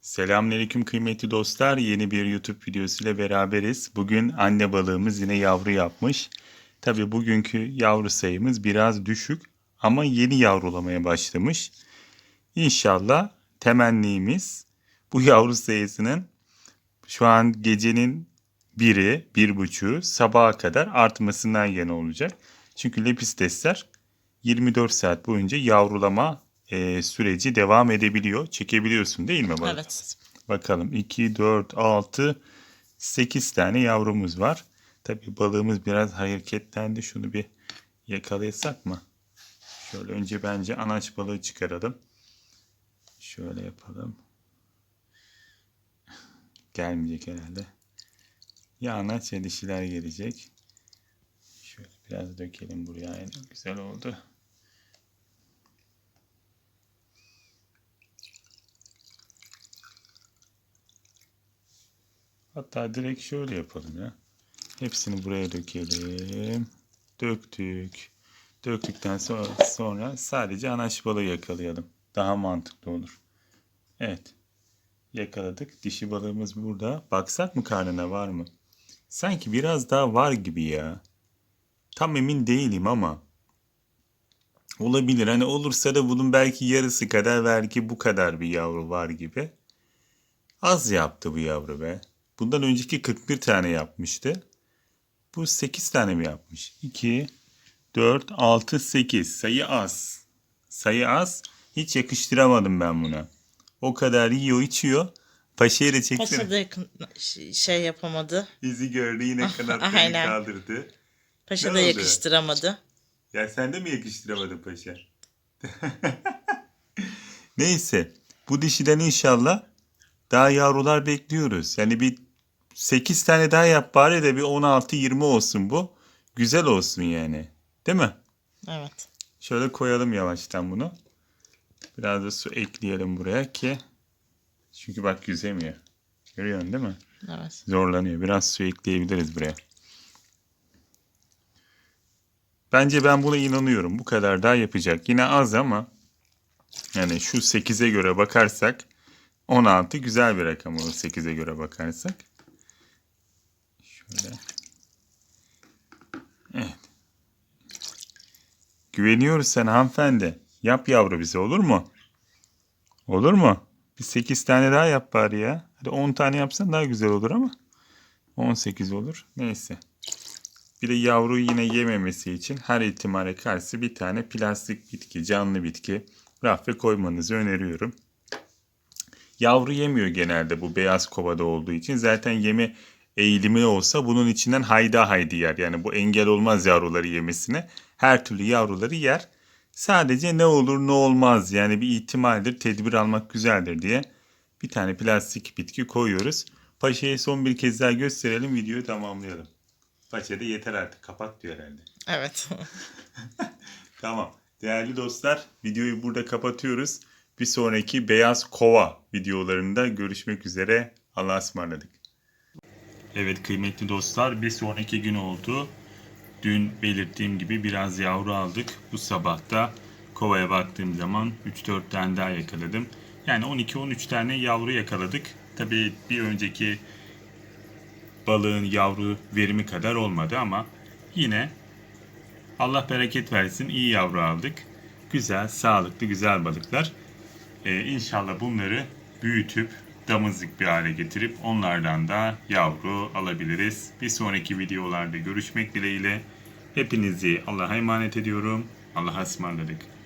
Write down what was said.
Selamünaleyküm kıymetli dostlar. Yeni bir YouTube videosu ile beraberiz. Bugün anne balığımız yine yavru yapmış. Tabi bugünkü yavru sayımız biraz düşük ama yeni yavrulamaya başlamış. İnşallah temennimiz bu yavru sayısının şu an gecenin biri, bir buçuğu sabaha kadar artmasından yana olacak. Çünkü lepistesler 24 saat boyunca yavrulama e, süreci devam edebiliyor. Çekebiliyorsun değil mi? balık? Evet. Bakalım 2, 4, 6, 8 tane yavrumuz var. Tabii balığımız biraz hareketlendi. Şunu bir yakalayasak mı? Şöyle önce bence anaç balığı çıkaralım. Şöyle yapalım. Gelmeyecek herhalde. Ya anaç ya dişiler gelecek. Şöyle biraz dökelim buraya. Güzel oldu. Hatta direkt şöyle yapalım ya. Hepsini buraya dökelim. Döktük. Döktükten sonra, sonra sadece anaç balığı yakalayalım. Daha mantıklı olur. Evet. Yakaladık. Dişi balığımız burada. Baksak mı karnına var mı? Sanki biraz daha var gibi ya. Tam emin değilim ama. Olabilir. Hani olursa da bunun belki yarısı kadar belki bu kadar bir yavru var gibi. Az yaptı bu yavru be. Bundan önceki 41 tane yapmıştı. Bu 8 tane mi yapmış? 2, 4, 6, 8. Sayı az. Sayı az. Hiç yakıştıramadım ben buna. O kadar yiyor içiyor. Paşa'ya da çeksene. Paşa da yakın ş- şey yapamadı. Bizi gördü yine kanatlarını Aynen. kaldırdı. Paşa Ne da oldu? yakıştıramadı. Ya sen de mi yakıştıramadın paşa? Neyse. Bu dişiden inşallah daha yavrular bekliyoruz. Yani bir 8 tane daha yap bari de bir 16-20 olsun bu. Güzel olsun yani. Değil mi? Evet. Şöyle koyalım yavaştan bunu. Biraz da su ekleyelim buraya ki. Çünkü bak yüzemiyor. Görüyorsun değil mi? Evet. Zorlanıyor. Biraz su ekleyebiliriz buraya. Bence ben buna inanıyorum. Bu kadar daha yapacak. Yine az ama yani şu 8'e göre bakarsak 16 güzel bir rakam olur 8'e göre bakarsak. Şöyle. Evet. Güveniyoruz sana hanımefendi. Yap yavru bize olur mu? Olur mu? Bir 8 tane daha yap bari ya. Hadi 10 tane yapsan daha güzel olur ama. 18 olur. Neyse. Bir de yavru yine yememesi için her ihtimale karşı bir tane plastik bitki, canlı bitki rafe koymanızı öneriyorum. Yavru yemiyor genelde bu beyaz kovada olduğu için. Zaten yeme eğilimi olsa bunun içinden hayda haydi yer. Yani bu engel olmaz yavruları yemesine. Her türlü yavruları yer. Sadece ne olur ne olmaz yani bir ihtimaldir, tedbir almak güzeldir diye bir tane plastik bitki koyuyoruz. Paşa'ya son bir kez daha gösterelim, videoyu tamamlayalım. Paşa da yeter artık, kapat diyor herhalde. Evet. Tamam. Değerli dostlar, videoyu burada kapatıyoruz. Bir sonraki Beyaz Kova videolarında görüşmek üzere. Allah'a ısmarladık. Evet kıymetli dostlar, bir sonraki gün oldu. Dün belirttiğim gibi biraz yavru aldık. Bu sabah da kovaya baktığım zaman 3-4 tane daha yakaladım. Yani 12-13 tane yavru yakaladık. Tabii bir önceki balığın yavru verimi kadar olmadı ama yine Allah bereket versin iyi yavru aldık. Güzel, sağlıklı, güzel balıklar. Ee, inşallah bunları büyütüp damızlık bir hale getirip onlardan da yavru alabiliriz. Bir sonraki videolarda görüşmek dileğiyle. Hepinizi Allah'a emanet ediyorum. Allah'a ısmarladık.